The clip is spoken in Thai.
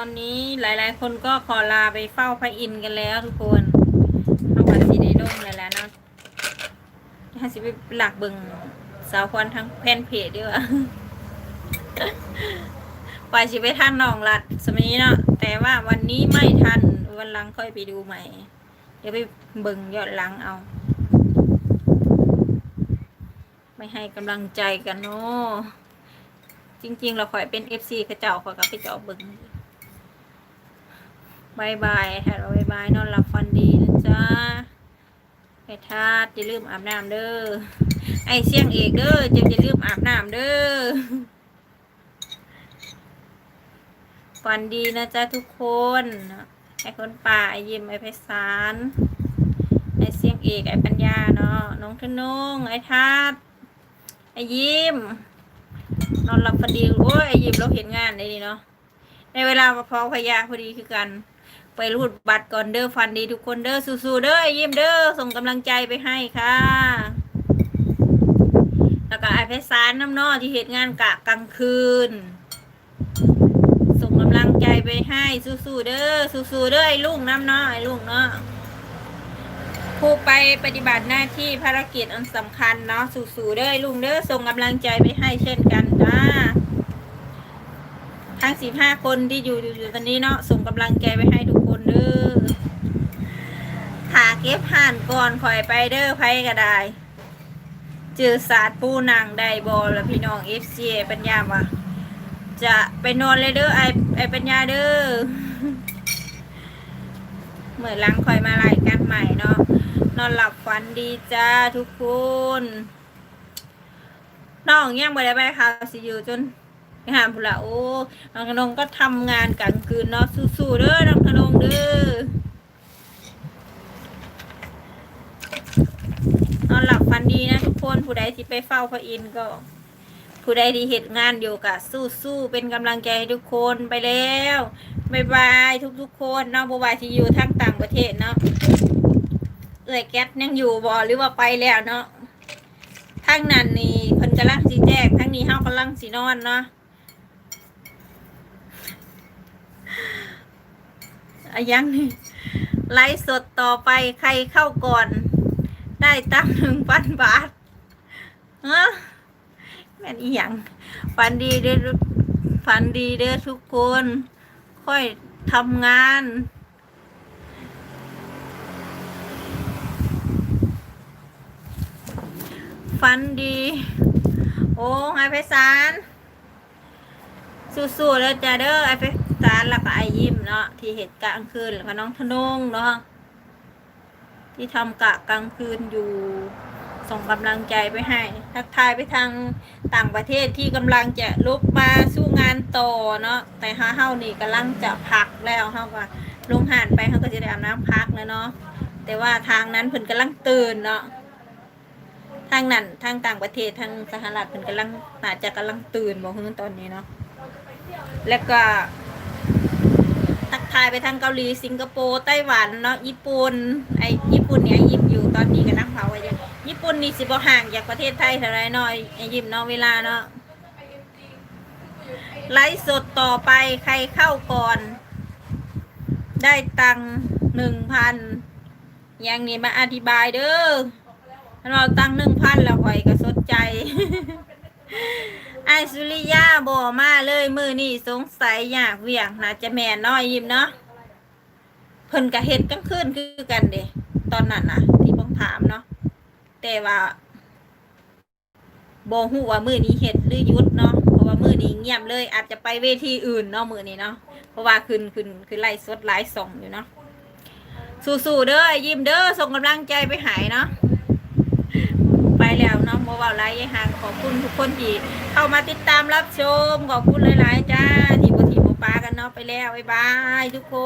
ตอนนี้หลายๆ คนก็ขอลาไปเฝ้าพระอินทร์กันแล้วทุกคนเข้ามาสีในร่มเลยแล้วเนาะถ้าสิไปหลักเบึงสาวควันทั้งแพนเพจด้วยวะไปสิไปท่านน้องรัดสมัยนี้เนาะแต่ว่าวันนี้ไม่ทันวันหลังค่อยไปดูใหม่ เดี๋ยวไปเบิงยอดหลังเอา ไม่ให้กำลังใจกันเนาะจริงๆ เราคอยเป็นเอฟซีกระเจ้าคอยกับไปเจาะเบิง บายบายแฮเราบายบายนอนหลับฟันดีนะจ๊ะไอ้ทาดอย่าลืมอาบน้ำเด้อ ไอ้เสี่ยงเอกเด้อจะอย่าลืมอาบน้ำเด้อฟันดีนะจ๊ะทุกคนไอ้คนป่าไอ้ยิ้มไอ้ไพศาลไอ้เสียงเอกไอ้ปัญญาเนาะน้องธนงไอ้ทัดไอ้ยิ้มนอนหลับพอดีโอ้ยไอ้ยิ้มเราเห็นงานได้ดีเนาะในเวลาพอพยาพอดีคือกัน ไปรูดบัตรก่อนเด้อฟันดีทุกคนเด้อสู้ๆเด้อยิ้มเด้อส่งกำลังใจไปให้ค่ะ แล้วก็ไอเพชรสารน้ำนอที่เหตุงานกะกลางคืน ส่งกำลังใจไปให้สู้ๆเด้อสู้ๆเด้อไอลุงน้ำเนาะไอลุงเนาะผู้ไปปฏิบัติหน้าที่ภารกิจอันสำคัญเนาะสู้ๆเด้อลุงเด้อส่งกำลังใจไปให้เช่นกันจ้า ทั้งสิบห้าคนที่อยู่อยู่อยู่ตอนนี้เนาะส่งกำลังใจไปให้ทุกคนเด้อถ้าเก็บห่านก่อนคอยไปเด้อไผก็ได้เจอศาสตร์ปูนางได้บอลแล้วพี่น้องเอฟซีปัญญาวะจะไปนอนเลยเด้อไอไอปัญญาเด้อเหมือนหลังคอยมารายการใหม่เนาะนอนหลับฝันดีจ้าทุกคนน้องยังไม่ได้ไปค่ะสิอยู่จน หาผู้ละโอ้น้องขนงก็ทำงานกลางคืนเนาะสู้ๆเด้อน้องขนงเด้อนอนหลับฝันดีนะทุกคนผู้ใดที่ไปเฝ้าพระอินทร์ก็ ผู้ใดที่เหตุงานอยู่กะสู้ๆเป็นกำลังใจให้ทุกคนไปแล้วบายบายทุกๆคนเนาะบายที่อยู่ทั้งต่างประเทศเนาะเอ่ยแก๊สยังอยู่บ่หรือว่าไปแล้วเนาะทั้งนั้นนี่เพิ่นกำลังสีแจกทั้งนี้เฮากำลังสีนอนเนาะ อะยังนี่ไลฟ์สดต่อไปใครเข้าก่อน ได้ตั้งหนึ่งพันบาทเออแม่นอีหยังฝันดีเด้อฝันดีเด้อทุกคน ค่อยทำงานฝันดี โอ้ไอไพศาลสู้ๆแล้วจ้าเด้อไอไพ ศาลแล้วก็ไอยิ้มเนาะที่เหตุกลางคืนแล้วก็น้องธนงเนาะที่ทำกะกลางคืนอยู่ส่งกำลังใจไปให้ ทักทายไปทางต่างประเทศที่กำลังจะลุกมาสู้งานโตเนาะแต่ฮาเฮานี่กำลังจะพักแล้วเฮาก็ลงหานไปเฮาก็จะได้อาบน้ำพักแล้วเนาะแต่ว่าทางนั้นเพิ่นกำลังตื่นเนาะทางนั้นทางต่างประเทศทางสหรัฐเพิ่นกำลังน่าจะกำลังตื่นบ่ฮือตอนนี้เนาะแล้วก็ ทักทายไปทางเกาหลีสิงคโปร์ไต้หวันเนาะญี่ปุ่นไอญี่ปุ่นเนี่ยยิบอยู่ตอนนี้ก็นั่งเผาไว้อยู่ญี่ปุ่นนี่สิบห่างจากประเทศไทยเท่าไรเนาะไอยิบเนาะเวลาเนาะไลฟ์สดต่อไปใครเข้าก่อน ได้ตังหนึ่งพันอย่างนี้มาอธิบายเด้อถ้าเราตังหนึ่งพันแล้วข่อยก็ สนใจไอสุริยาบอมาเลยมือนี่สงสัยอยากเวียงน่าจะแม่น้อยยิมเนาะเพิ่นกะเฮ็ดกลางคืนคือกันเด้ตอนนั้นนะที่ผมถามเนาะแต่ว่าบอฮู้ว่ามือนี้เฮ็ดหรือยุดเนาะเพราะว่ามือนี้เงียบเลย อาจจะไปเวทีอื่นเนาะมือนี้เนาะเพราะว่าคืนคืนคือไล่สดไล่ส่งอยู่เนาะสู้ๆเด้อยิ้มเด้อส่งกำลังใจไปหายเนาะไปแล้วเนาะโมว่าไลฟ์ยายหาง คุณทุกคนที่เข้ามาติดตามรับชม ขอบคุณหลาย ๆ จ้าที่บทีบปากันเนาะไปแล้ว บ๊ายบายทุกคน